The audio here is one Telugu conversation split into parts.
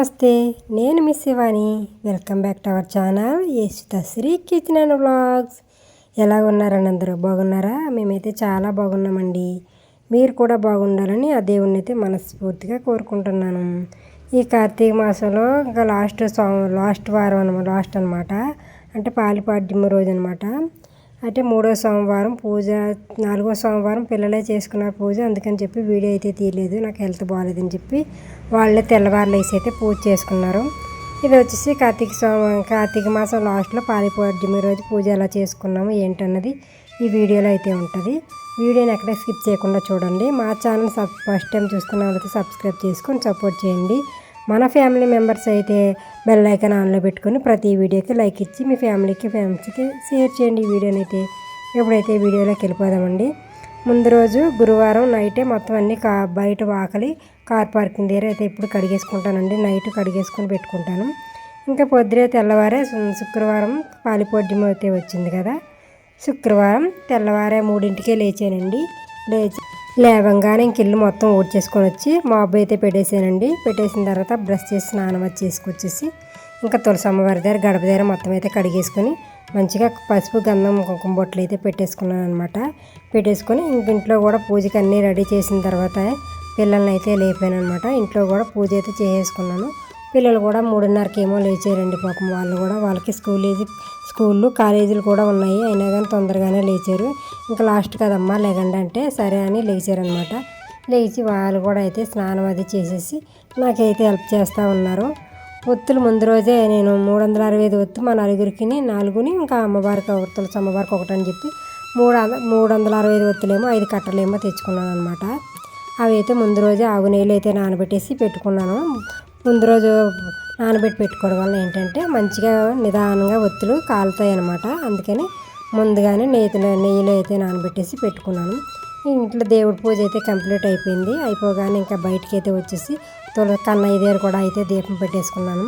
నమస్తే నేను Miss Shivani. Welcome back to our channel. Sri kitchen and blogs. ఎలా ఉన్నారని అందరూ? బాగున్నారా? మేమైతే చాలా బాగున్నామండి. మీరు కూడా బాగుండాలని ఆ దేవుణ్ణి అయితే మనస్ఫూర్తిగా కోరుకుంటున్నాను. ఈ కార్తీక మాసంలో ఇంకా లాస్ట్ లాస్ట్ వారం అనమాట లాస్ట్ అనమాట అంటే పాలిపాడ్యమ రోజు అనమాట అంటే మూడో సోమవారం పూజ నాలుగో సోమవారం పిల్లలే చేసుకున్నారు పూజ. అందుకని చెప్పి వీడియో అయితే తీయలేదు. నాకు హెల్త్ బాగాలేదని చెప్పి వాళ్ళే తెల్లవారులు వేసి అయితే పూజ చేసుకున్నారు. ఇది వచ్చేసి కార్తీక సోమ కార్తీక మాసం లాస్ట్లో పాలిపోడ్యమి రోజు పూజ ఎలా చేసుకున్నాము ఏంటన్నది ఈ వీడియోలో అయితే ఉంటుంది. వీడియోని ఎక్కడ స్కిప్ చేయకుండా చూడండి. మా ఛానల్ సబ్ ఫస్ట్ టైం చూస్తున్న వాళ్ళకి సబ్స్క్రైబ్ చేసుకొని సపోర్ట్ చేయండి. మన ఫ్యామిలీ మెంబర్స్ అయితే బెల్ ఐకాన్ ఆన్లో పెట్టుకొని ప్రతి వీడియోకి లైక్ ఇచ్చి మీ ఫ్యామిలీకి ఫ్యామిలీకి షేర్ చేయండి ఈ వీడియోని అయితే. ఎప్పుడైతే వీడియోలోకి వెళ్ళిపోదామండి. ముందు రోజు గురువారం నైటే మొత్తం అన్ని కా బయట వాకలి కార్ పార్కింగ్ దగ్గర అయితే ఇప్పుడు కడిగేసుకుంటానండి. నైట్ కడిగేసుకొని పెట్టుకుంటాను. ఇంకా పొద్దునే తెల్లవారే శుక్రవారం పాలిపోడ్యం అయితే వచ్చింది కదా. శుక్రవారం తెల్లవారే మూడింటికే లేచానండి. లేచి లేవంగానే ఇంక ఇల్లు మొత్తం ఊడ్చేసుకొని వచ్చి మాబ్ అయితే పెట్టేసానండి పెట్టేసిన తర్వాత బ్రష్ చేసి స్నానం అది చేసుకొచ్చేసి ఇంకా తులసి అమ్మవారి దగ్గర గడప దగ్గర మొత్తం అయితే కడిగేసుకొని మంచిగా పసుపు గంధం కుంకుమ బొట్లు అయితే పెట్టేసుకున్నాను అనమాట పెట్టేసుకొని ఇంక ఇంట్లో కూడా పూజకి అన్నీ రెడీ చేసిన తర్వాత పిల్లల్ని అయితే లేపాను అనమాట ఇంట్లో కూడా పూజ అయితే చేసేసుకున్నాను. పిల్లలు కూడా మూడున్నరకేమో లేచారండి పాపం. వాళ్ళు కూడా వాళ్ళకి స్కూల్ స్కూళ్ళు కాలేజీలు కూడా ఉన్నాయి. అయినా కానీ తొందరగానే లేచారు. ఇంకా లాస్ట్ కదమ్మా లేకండి అంటే సరే అని లేచారనమాట లేచి వాళ్ళు కూడా అయితే స్నానం అది చేసేసి నాకైతే హెల్ప్ చేస్తూ ఉన్నారు. ఒత్తులు ముందు రోజే నేను మూడు వందల అరవై ఐదు ఒత్తు మా నలుగురికి నాలుగుని ఇంకా అమ్మవారికి ఒత్తులు అమ్మవారికి ఒకటి అని చెప్పి మూడు మూడు వందల అరవై ఐదు ఒత్తులేమో ఐదు కట్టలేమో తెచ్చుకున్నాను అనమాట అవి అయితే ముందు రోజే ఆవు నీళ్ళు అయితే నానబెట్టేసి పెట్టుకున్నాను. ముందు రోజు నానబెట్టి పెట్టుకోవడం వల్ల ఏంటంటే మంచిగా నిదానంగా ఒత్తులు కాలుతాయి అనమాట అందుకని ముందుగానే నెయ్యిలో నెయ్యిలో అయితే నానబెట్టేసి పెట్టుకున్నాను. ఇంట్లో దేవుడి పూజ అయితే కంప్లీట్ అయిపోయింది. అయిపోగానే ఇంకా బయటికి అయితే వచ్చేసి తొలి కన్నయ్య దగ్గర కూడా అయితే దీపం పెట్టేసుకున్నాను.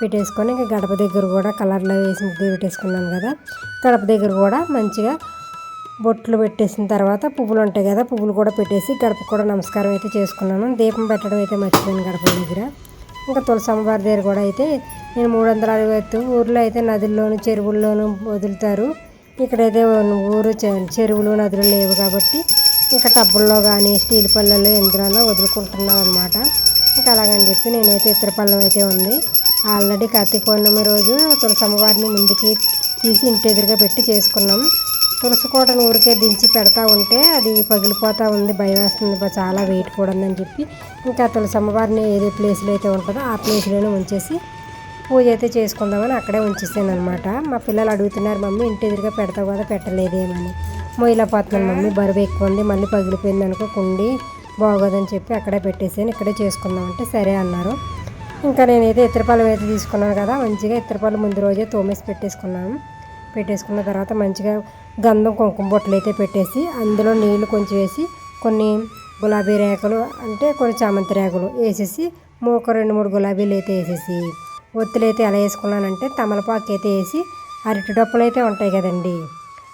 పెట్టేసుకొని ఇంకా గడప దగ్గర కూడా కలర్లో వేసి ముగ్గు పెట్టేసుకున్నాను కదా. గడప దగ్గర కూడా మంచిగా బొట్లు పెట్టేసిన తర్వాత పువ్వులు ఉంటాయి కదా పువ్వులు కూడా పెట్టేసి గడప కూడా నమస్కారం అయితే చేసుకున్నాను. దీపం పెట్టడం అయితే మర్చిపోయాను గడప దగ్గర. ఇంకా తులసి అమ్మవారి దగ్గర కూడా అయితే నేను మూడు వందల అరవై ఎత్తు ఊర్లో అయితే నదుల్లోను చెరువుల్లోనూ వదులుతారు. ఇక్కడైతే ఊరు చెరువులు నదులు లేవు కాబట్టి ఇంకా టబ్బుల్లో కానీ స్టీల్ పళ్ళల్లో ఎందులో వదులుకుంటున్నాను అనమాట ఇంకా అలాగని చెప్పి నేనైతే ఇతర పళ్ళం అయితే ఉంది. ఆల్రెడీ కార్తీక పౌర్ణమి రోజు తులసి అమ్మవారిని ముందుకి తీసి ఇంటి ఎదురుగా పెట్టి చేసుకున్నాం. తులసి కోటను ఊరికే దించి పెడతా ఉంటే అది పగిలిపోతూ ఉంది భయం వేస్తుంది చాలా వెయిట్ కూడా ఉందని చెప్పి. ఇంకా తులసి అమ్మవారిని ఏదే ప్లేస్లో అయితే ఉంటుందో ఆ ప్లేస్లోనే ఉంచేసి పూజ అయితే చేసుకుందామని అక్కడే ఉంచేసాను అనమాట మా పిల్లలు అడుగుతున్నారు మమ్మీ ఇంటి ఎదురుగా పెడతావు కదా పెట్టలేదేమని పోతున్నాను మమ్మీ బరువు ఎక్కువ ఉంది మళ్ళీ పగిలిపోయింది అనుకో కుండి బాగోదని చెప్పి అక్కడే పెట్టేసాను ఇక్కడే చేసుకుందామంటే సరే అన్నారు. ఇంకా నేనైతే ఇతరపాలు అయితే తీసుకున్నాను కదా మంచిగా ఇతరపాలు ముందు రోజే తోమేసి పెట్టేసుకున్నాను. పెట్టేసుకున్న తర్వాత మంచిగా గంధం కుంకుమ బొట్టలు అయితే పెట్టేసి అందులో నీళ్ళు కొంచెం వేసి కొన్ని గులాబీ రేఖలు అంటే కొన్ని చామంతి రేకులు వేసేసి ఒక రెండు మూడు గులాబీలు అయితే వేసేసి ఒత్తులు అయితే ఎలా వేసుకున్నానంటే తమలపాకు అయితే వేసి అరటి డప్పులు అయితే ఉంటాయి కదండి.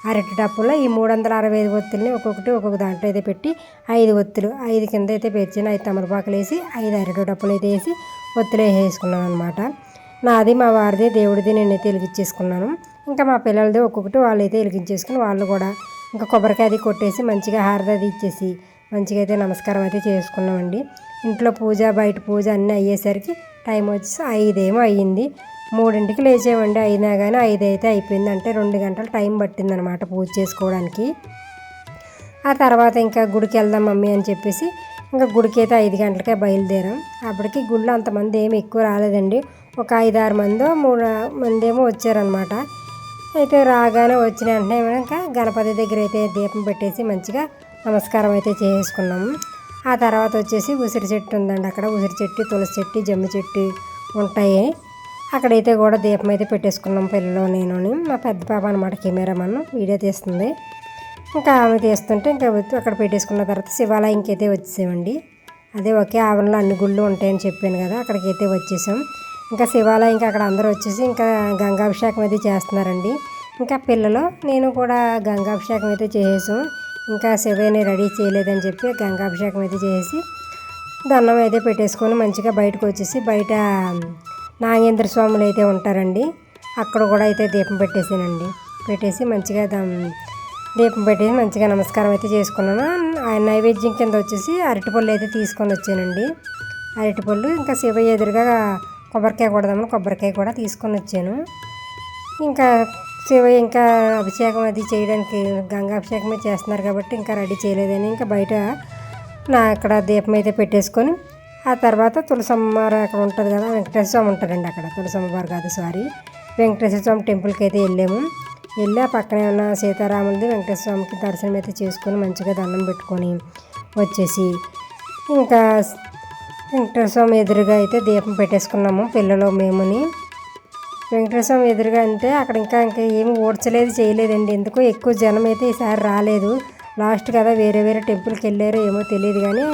అరటి డప్పులో ఈ మూడు వందల అరవై ఐదు ఒత్తుల్ని ఒక్కొక్కటి ఒక్కొక్క దాంట్లో అయితే పెట్టి ఐదు ఒత్తులు ఐదు కింద అయితే పెంచిన ఐదు తమలపాకులు వేసి ఐదు అరటి డప్పులు అయితే వేసి ఒత్తులు వేసేసుకున్నాను అనమాట నాది మా వారిది దేవుడిది నేనైతే వెలిగించేసుకున్నాను. ఇంకా మా పిల్లలది ఒక్కొక్కటి వాళ్ళు అయితే వెలిగించేసుకుని వాళ్ళు కూడా ఇంకా కొబ్బరికాయ అది కొట్టేసి మంచిగా హారద అది ఇచ్చేసి మంచిగా అయితే నమస్కారం అయితే చేసుకున్నామండి. ఇంట్లో పూజ బయట పూజ అన్నీ అయ్యేసరికి టైం వచ్చేసి ఐదేమో అయ్యింది. మూడింటికి లేచేవండి అయినా కానీ ఐదు అయితే అయిపోయింది. అంటే రెండు గంటలు టైం పట్టిందనమాట పూజ చేసుకోవడానికి. ఆ తర్వాత ఇంకా గుడికి వెళ్దాం మమ్మీ అని చెప్పేసి ఇంకా గుడికి అయితే ఐదు గంటలకే బయలుదేరాం. అప్పటికి గుళ్ళు అంతమంది ఏమి ఎక్కువ రాలేదండి. ఒక ఐదారు మందో మూడు మందేమో వచ్చారనమాట అయితే రాగానే వచ్చిన వెంటనే ఇంకా గణపతి దగ్గర అయితే దీపం పెట్టేసి మంచిగా నమస్కారం అయితే చేసుకున్నాము ఆ తర్వాత వచ్చేసి ఉసిరి చెట్టు ఉందండి అక్కడ. ఉసిరి చెట్టు తులసి చెట్టు జమ్మి చెట్టు ఉంటాయి. అక్కడైతే కూడా దీపం అయితే పెట్టేసుకున్నాం పిల్లలు నేను మా పెద్ద పాప అనమాట కెమెరామన్. వీడియో తీస్తుంది. ఇంకా ఆమె తీస్తుంటే ఇంకా అక్కడ పెట్టేసుకున్న తర్వాత శివాలయంకి అయితే వచ్చేసామండి. అదే ఒకే ఆవరణలో అన్ని గుళ్ళు ఉంటాయని చెప్పాను కదా అక్కడికి అయితే వచ్చేసాం. ఇంకా శివాలయం ఇంకా అక్కడ అందరూ వచ్చేసి ఇంకా గంగాభిషేకం అయితే చేస్తున్నారండి. ఇంకా పిల్లలు నేను కూడా గంగాభిషేకం అయితే చేసేసాం. ఇంకా శివని రెడీ చేయలేదని చెప్పి గంగాభిషేకం అయితే చేసి దండం అయితే పెట్టేసుకొని మంచిగా బయటకు వచ్చేసి బయట నాగేంద్ర స్వాములు అయితే ఉంటారండి. అక్కడ కూడా అయితే దీపం పెట్టేసానండి. పెట్టేసి మంచిగా దీపం పెట్టేసి మంచిగా నమస్కారం అయితే చేసుకున్నాను. ఆయన నైవేద్యం కింద వచ్చేసి అరటిపళ్ళు అయితే తీసుకొని వచ్చానండి. అరటిపళ్ళు ఇంకా శివయ్య ఎదురుగా కొబ్బరికాయ కొడదామని కొబ్బరికాయ కూడా తీసుకొని వచ్చాను. ఇంకా శివ ఇంకా అభిషేకం అది చేయడానికి గంగా అభిషేకమే చేస్తున్నారు కాబట్టి ఇంకా రెడీ చేయలేదని ఇంకా బయట నా అక్కడ దీపం అయితే పెట్టేసుకొని ఆ తర్వాత తులసమ్మ అక్కడ ఉంటుంది కదా వెంకటేశ్వర స్వామి ఉంటారండి అక్కడ తులసమ్మ వారు కాదు సారీ. వెంకటేశ్వర స్వామి టెంపుల్కి అయితే వెళ్ళాము. వెళ్ళి ఆ పక్కనే ఉన్న సీతారాములది వెంకటేశ్వర స్వామికి దర్శనం అయితే చేసుకొని మంచిగా దండం పెట్టుకొని వచ్చేసి ఇంకా వెంకటేశ్వర స్వామి ఎదురుగా అయితే దీపం పెట్టేసుకున్నాము పిల్లలు మేముని. వెంకటేశ్వర స్వామి ఎదురుగా అంటే అక్కడ ఇంకా ఇంకా ఏమి ఓడ్చలేదు చేయలేదండి. ఎందుకో ఎక్కువ జనం అయితే ఈసారి రాలేదు. లాస్ట్ కదా వేరే వేరే టెంపుల్కి వెళ్ళారో ఏమో తెలియదు కానీ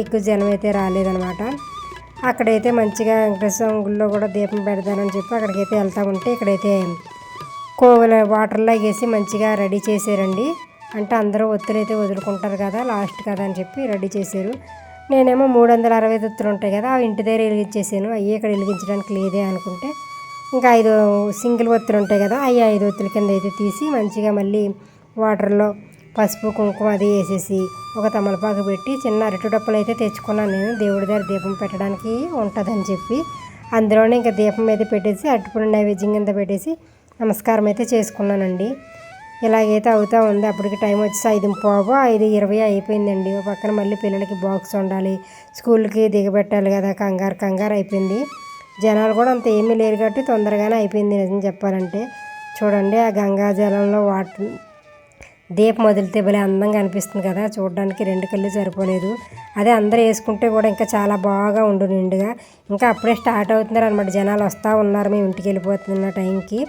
ఎక్కువ జనం అయితే రాలేదనమాట అక్కడైతే మంచిగా వెంకటేశ్వర స్వామి గుళ్ళో కూడా దీపం పెడతానని చెప్పి అక్కడికైతే వెళ్తా ఉంటే ఇక్కడైతే కోవల వాటర్లో వేసి మంచిగా రెడీ చేశారండి. అంటే అందరూ ఒత్తిడి అయితే వదులుకుంటారు కదా లాస్ట్ కదా అని చెప్పి రెడీ చేశారు. నేనేమో మూడు వందల అరవై ఒత్తులు ఉంటాయి కదా అవి ఇంటి దగ్గర వెలిగించేసాను. అవి ఇక్కడ వెలిగించడానికి లేదే అనుకుంటే ఇంకా ఐదు సింగిల్ ఒత్తులు ఉంటాయి కదా అవి ఐదు ఒత్తుల కింద అయితే తీసి మంచిగా మళ్ళీ వాటర్లో పసుపు కుంకుమ అది వేసేసి ఒక తమలపాకు పెట్టి చిన్న అరటి డప్పులు అయితే తెచ్చుకున్నాను నేను. దేవుడి దగ్గర దీపం పెట్టడానికి ఉంటుందని చెప్పి అందులోనే ఇంకా దీపం అయితే పెట్టేసి అరటిపండు నైవేద్యం కింద పెట్టేసి నమస్కారం అయితే చేసుకున్నానండి. ఇలాగైతే అవుతూ ఉంది అప్పటికి టైం వచ్చేసి ఐదు పోవు ఐదు ఇరవై అయిపోయిందండి. ఒక పక్కన మళ్ళీ పిల్లలకి బాక్స్ ఉండాలి స్కూల్కి దిగబెట్టాలి కదా కంగారు కంగారు అయిపోయింది. జనాలు కూడా అంత ఏమీ లేరు కాబట్టి తొందరగానే అయిపోయింది నిజం చెప్పాలంటే. చూడండి ఆ గంగా జలంలో వాటర్ దీపం వదిలితే భలే అందంగా అనిపిస్తుంది కదా చూడడానికి రెండు కళ్ళు సరిపోలేదు. అదే అందరూ వేసుకుంటే కూడా ఇంకా చాలా బాగా ఉండు నిండుగా. ఇంకా అప్పుడే స్టార్ట్ అవుతున్నారు అనమాట జనాలు వస్తూ ఉన్నారు మేము ఇంటికి వెళ్ళిపోతున్న టైంకి.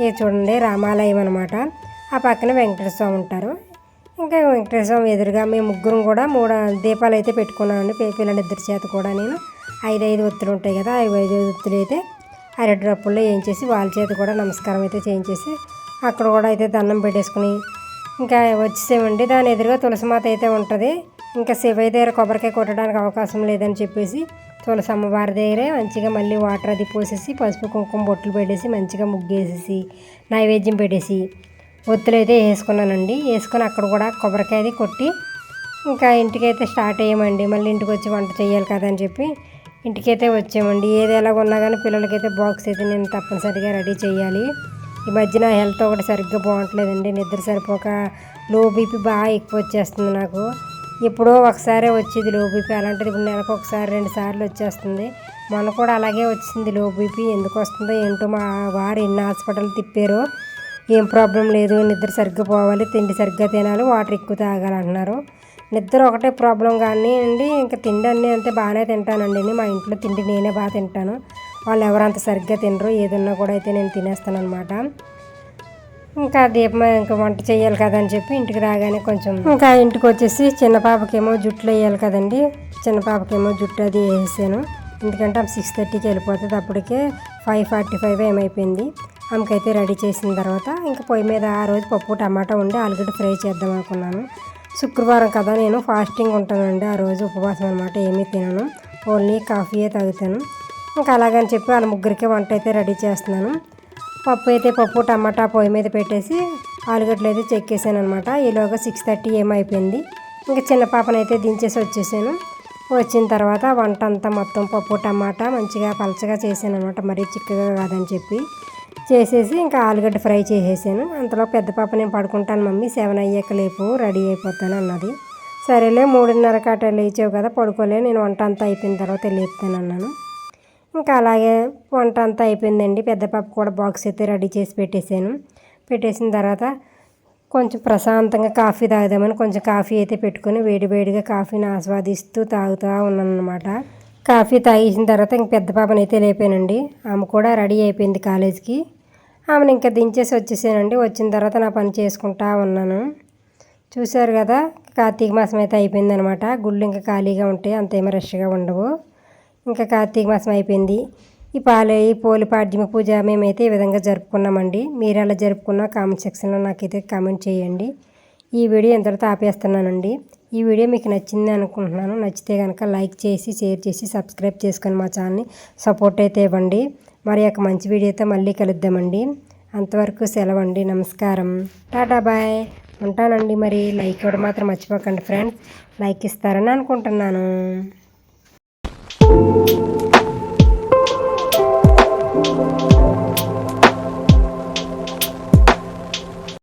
ఇది చూడండి రామాలయం అనమాట ఆ పక్కన వెంకటేశ్వర స్వామి ఉంటారు. ఇంకా వెంకటేశ్వర స్వామి ఎదురుగా మేము ముగ్గురం కూడా మూడు దీపాలు అయితే పెట్టుకున్నామండి. పిల్లలిద్దరి చేత కూడా నేను ఐదు ఐదు ఒత్తులు ఉంటాయి కదా ఐదు ఐదు ఒత్తులు అయితే అరటి రప్పుల్లో వేయించేసి వాళ్ళ చేత కూడా నమస్కారం అయితే చేయించేసి అక్కడ కూడా అయితే దండం పెట్టేసుకుని ఇంకా వచ్చేసేమండి. దాని ఎదురుగా తులసిమాత అయితే ఉంటుంది. ఇంకా శివయ్య దగ్గర కొబ్బరికాయ కొట్టడానికి అవకాశం లేదని చెప్పేసి తులసి అమ్మవారి దగ్గరే మంచిగా మళ్ళీ వాటర్ అది పోసేసి పసుపు కుంకుమ బొట్లు పెట్టేసి మంచిగా ముగ్గేసేసి నైవేద్యం పెట్టేసి ఒత్తులు అయితే వేసుకున్నానండి. వేసుకొని అక్కడ కూడా కొబ్బరికాయ అది కొట్టి ఇంకా ఇంటికైతే స్టార్ట్ అయ్యామండి. మళ్ళీ ఇంటికి వచ్చి వంట చేయాలి కదా అని చెప్పి ఇంటికైతే వచ్చామండి. ఏది ఎలాగ ఉన్నా కానీ పిల్లలకైతే బాక్స్ అయితే నేను తప్పనిసరిగా రెడీ చేయాలి ఈ మధ్యన హెల్త్ ఒకటి సరిగ్గా బాగుంటలేదండి. నిద్ర సరిపోక లో బీపీ బాగా ఎక్కువ వచ్చేస్తుంది నాకు. ఎప్పుడో ఒకసారి వచ్చేది లో బీపీ అలాంటిది ఇప్పుడు నెలకు ఒకసారి రెండు సార్లు వచ్చేస్తుంది. మొన్న కూడా అలాగే వచ్చింది లో బీపీ ఎందుకు వస్తుందో ఏంటో మా వారు ఎన్ని హాస్పిటల్ తిప్పారో ఏం ప్రాబ్లం లేదు నిద్ర సరిగ్గా పోవాలి తిండి సరిగ్గా తినాలి వాటర్ ఎక్కువ తాగాలి అంటున్నారు నిద్ర ఒకటే ప్రాబ్లం కానీ అండి ఇంకా తిండి అన్నీ అంతే బాగానే తింటానండి. మా ఇంట్లో తిండి నేనే బాగా తింటాను. వాళ్ళు ఎవరంత సరిగ్గా తినరు ఏదన్నా కూడా అయితే నేను తినేస్తాను అనమాట ఇంకా దీపం ఇంకా వంట చేయాలి కదా అని చెప్పి ఇంటికి రాగానే కొంచెం ఇంకా ఇంటికి వచ్చేసి చిన్న పాపకేమో జుట్లు వేయాలి కదండి. చిన్న పాపకేమో జుట్టు అది వేసాను ఎందుకంటే ఆమె సిక్స్ థర్టీకి వెళ్ళిపోతుంది అప్పటికే ఫైవ్ ఫార్టీ ఫైవ్ ఏమైపోయింది. ఆమెకైతే రెడీ చేసిన తర్వాత ఇంకా పొయ్యి మీద ఆ రోజు పప్పు టమాటా ఉండి ఆలుగడ్డ ఫ్రై చేద్దాం అనుకున్నాను. శుక్రవారం కదా నేను ఫాస్టింగ్ ఉంటానండి ఆ రోజు ఉపవాసం అనమాట ఏమీ తినను. ఓన్లీ కాఫీయే తాగుతాను. ఇంకా అలాగని చెప్పి వాళ్ళ ముగ్గురికి వంట అయితే రెడీ చేస్తున్నాను. పప్పు అయితే పప్పు టమాటా పొయ్యి మీద పెట్టేసి ఆలుగడ్డలు అయితే చెక్కేసాను అనమాట ఈలోగా సిక్స్ థర్టీ ఏమైపోయింది ఇంకా చిన్న పాపనైతే దించేసి వచ్చేసాను. వచ్చిన తర్వాత వంట అంతా మొత్తం పప్పు టమాటా మంచిగా పలచగా చేశాను అనమాట మరీ చిక్కగా కాదని చెప్పి. చేసేసి ఇంకా ఆలుగడ్డ ఫ్రై చేసేసాను. అంతలో పెద్ద పాప నేను పడుకుంటాను మమ్మీ సెవెన్ అయ్యాక లేపు రెడీ అయిపోతాను అన్నది. సరేలే మూడున్నర కాట లేచావు కదా పడుకోలే నేను వంట అంతా అయిపోయిన తర్వాత లేపుతాను అన్నాను. ఇంకా అలాగే వంట అంతా అయిపోయిందండి. పెద్ద పాప కూడా బాక్స్ అయితే రెడీ చేసి పెట్టేశాను. పెట్టేసిన తర్వాత కొంచెం ప్రశాంతంగా కాఫీ తాగుదామని కొంచెం కాఫీ అయితే పెట్టుకొని వేడివేడిగా కాఫీని ఆస్వాదిస్తూ తాగుతూ ఉన్నాను అనమాట కాఫీ తాగేసిన తర్వాత ఇంక పెద్ద పాపని అయితే లేపానండి. ఆమె కూడా రెడీ అయిపోయింది కాలేజీకి. ఆమెను ఇంకా దించేసి వచ్చేసానండి. వచ్చిన తర్వాత నా పని చేసుకుంటా ఉన్నాను. చూశారు కదా కార్తీక మాసం అయితే అయిపోయిందనమాట. గుళ్ళు ఇంకా ఖాళీగా ఉంటాయి అంతేమీ రష్గా ఉండవు. ఇంకా కార్తీక మాసం అయిపోయింది. ఈ పాలే ఈ పోలి పాడ్యమ పూజ మేమైతే ఈ విధంగా జరుపుకున్నామండి. మీరు ఎలా జరుపుకున్నా కామెంట్ సెక్షన్లో నాకైతే కామెంట్ చేయండి. ఈ వీడియో ఇంతటితో ఆపేస్తున్నానండి. ఈ వీడియో మీకు నచ్చింది అనుకుంటున్నాను. నచ్చితే కనుక లైక్ చేసి షేర్ చేసి సబ్స్క్రైబ్ చేసుకొని మా ఛానల్ని సపోర్ట్ అయితే ఇవ్వండి. మరి యొక్క మంచి వీడియోతో మళ్ళీ కలుద్దామండి. అంతవరకు సెలవండి. నమస్కారం. Tata bye. ఉంటానండి మరి. లైక్ ఇవ్వడం మాత్రం మర్చిపోకండి ఫ్రెండ్స్. లైక్ ఇస్తారని అనుకుంటున్నాను.